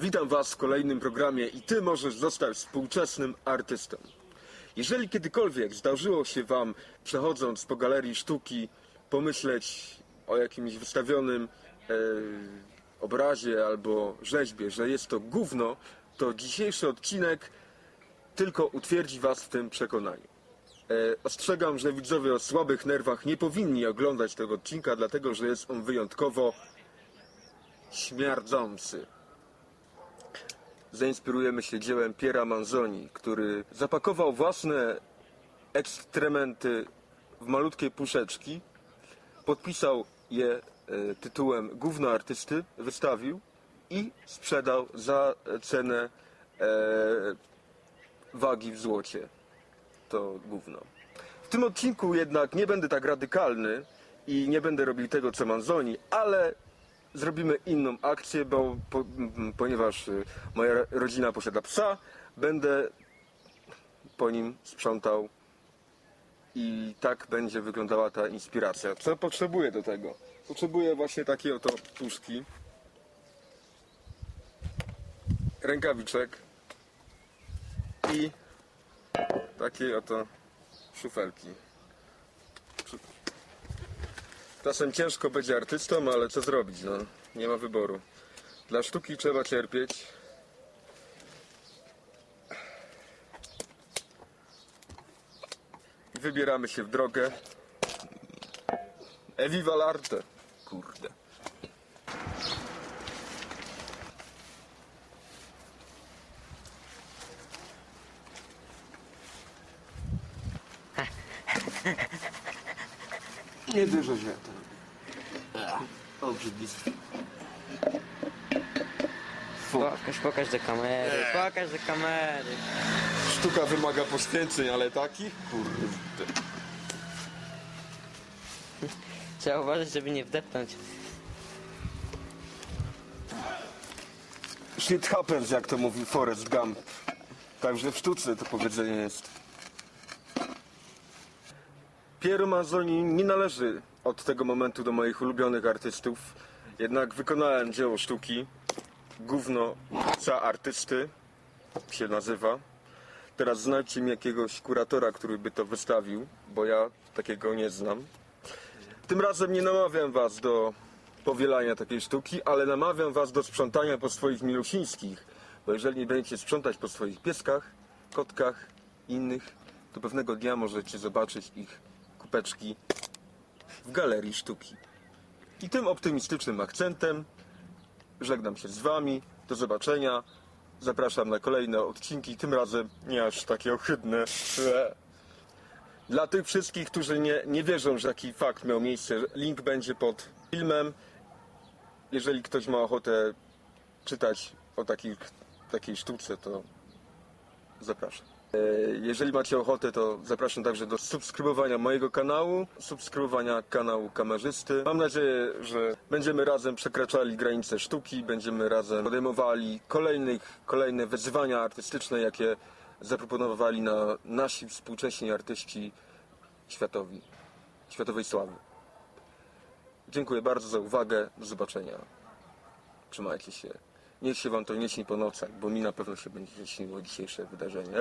Witam Was w kolejnym programie i Ty możesz zostać współczesnym artystą. Jeżeli kiedykolwiek zdarzyło się Wam, przechodząc po galerii sztuki, pomyśleć o jakimś wystawionym e, obrazie albo rzeźbie, że jest to gówno, to dzisiejszy odcinek tylko utwierdzi Was w tym przekonaniu. E, ostrzegam, że widzowie o słabych nerwach nie powinni oglądać tego odcinka, dlatego że jest on wyjątkowo śmierdzący. Zainspirujemy się dziełem Piera Manzoni, który zapakował własne ekstrementy w malutkie puszeczki, podpisał je e, tytułem Gówno artysty, wystawił i sprzedał za cenę e, wagi w złocie. To gówno. W tym odcinku jednak nie będę tak radykalny i nie będę robił tego, co Manzoni, ale zrobimy inną akcję, bo po, m, ponieważ y, moja ro- rodzina posiada psa, będę po nim sprzątał i tak będzie wyglądała ta inspiracja. Co potrzebuję do tego? Potrzebuję właśnie takiej oto puszki, rękawiczek i takiej oto szufelki. Czasem ciężko być artystą, ale co zrobić, no? Nie ma wyboru. Dla sztuki trzeba cierpieć. Wybieramy się w drogę. Eviva l'arte. Kurde. Nie dużo się. Obrzydlistwo. Fu. Pokaż, pokaż do kamery, pokaż do kamery. Sztuka wymaga poświęceń, ale takich? Kurde. Trzeba uważać, żeby nie wdepnąć. Shit happens, jak to mówił Forrest Gump. Także w sztuce to powiedzenie jest. Piero Manzoni nie należy od tego momentu do moich ulubionych artystów. Jednak wykonałem dzieło sztuki. Gówno za artysty się nazywa. Teraz znajdźcie mi jakiegoś kuratora, który by to wystawił, bo ja takiego nie znam. Tym razem nie namawiam was do powielania takiej sztuki, ale namawiam was do sprzątania po swoich milusińskich, bo jeżeli nie będziecie sprzątać po swoich pieskach, kotkach innych, to pewnego dnia możecie zobaczyć ich kupeczki w galerii sztuki. I tym optymistycznym akcentem żegnam się z wami. Do zobaczenia. Zapraszam na kolejne odcinki, tym razem nie aż takie ohydne. Dla tych wszystkich, którzy nie, nie wierzą, że taki fakt miał miejsce, link będzie pod filmem. Jeżeli ktoś ma ochotę czytać o takich, takiej sztuce, to zapraszam. E, Jeżeli macie ochotę, to zapraszam także do subskrybowania mojego kanału, subskrybowania kanału kamerzysty. Mam nadzieję, że będziemy razem przekraczali granice sztuki, będziemy razem podejmowali kolejnych, kolejne wyzwania artystyczne, jakie zaproponowali na nasi współcześni artyści światowi, światowej sławy. Dziękuję bardzo za uwagę. Do zobaczenia. Trzymajcie się. Niech się wam to nie śni po nocach, bo mi na pewno się będzie śniło dzisiejsze wydarzenie.